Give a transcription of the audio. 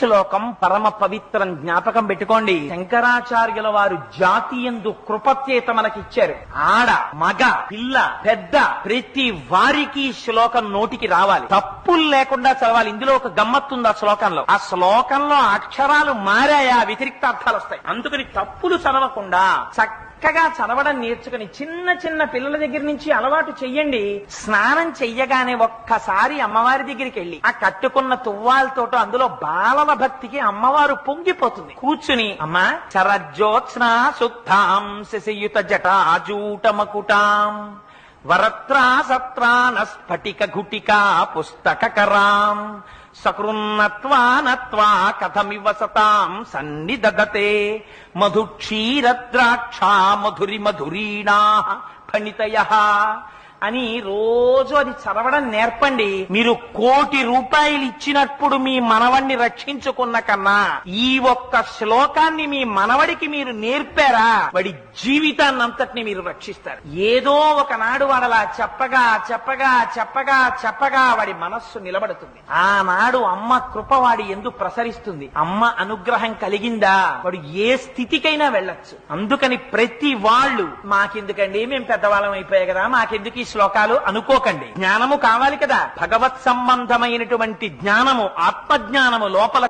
శ్లోకం పరమ పవిత్రం జ్ఞాపకం పెట్టుకోండి. శంకరాచార్యుల వారు జాతీయందు కృపచేత మనకిచ్చారు ఆడ మగ పిల్ల పెద్ద ప్రతి వారికి శ్లోకం నోటికి రావాలి. తప్పులు లేకుండా చదవాలి. ఇందులో ఒక గమ్మత్తుంది ఆ శ్లోకంలో. ఆ శ్లోకంలో అక్షరాలు మారాయా వ్యతిరిక్త అర్థాలు వస్తాయి అందుకని తప్పులు చదవకుండా చక్కగా చదవడం నేర్చుకుని చిన్న చిన్న పిల్లల దగ్గర నుంచి అలవాటు చెయ్యండి. స్నానం చెయ్యగానే ఒక్కసారి అమ్మవారి దగ్గరికి వెళ్ళి ఆ కట్టుకున్న తువ్వాలతోటో అందులో బాలల భక్తికి అమ్మవారు పొంగిపోతుంది. కూర్చుని అమ్మా చరజ్యోత్స్న శుద్ధాం శశియుత జటాజూటమకుటాం. వరత్రా సత్రాన స్ఫటిక ఘుటికా పుస్తకరాం సకృన్నత్వానత్వా కథమివ సతాం సన్నిదదతే మధుక్షీరద్రాక్షా మధురి మధురీణా ఫణితయ అని రోజు అది చదవడం నేర్పండి. మీరు కోటి రూపాయలు ఇచ్చినప్పుడు మీ మనవణ్ణి రక్షించుకున్న కన్నా ఈ ఒక్క శ్లోకాన్ని మీ మనవడికి మీరు నేర్పారా? వాడి జీవితాన్ని అంతటిని మీరు రక్షిస్తారు. ఏదో ఒకనాడు వాడలా చెప్పగా చెప్పగా చెప్పగా చెప్పగా వాడి మనస్సు నిలబడుతుంది. ఆనాడు అమ్మ కృప వాడి ఎందు ప్రసరిస్తుంది. అమ్మ అనుగ్రహం కలిగిందా? వాడు ఏ స్థితికైనా వెళ్ళొచ్చు. అందుకని ప్రతి వాళ్ళు మాకెందుకండి? మేము పెద్దవాళ్ళం అయిపోయాయి కదా మాకెందుకు ఈ శ్లోకాలు అనుకోకండి. జ్ఞానము కావాలి కదా. భగవత్ సంబంధమైనటువంటి జ్ఞానము ఆత్మజ్ఞానము లోపల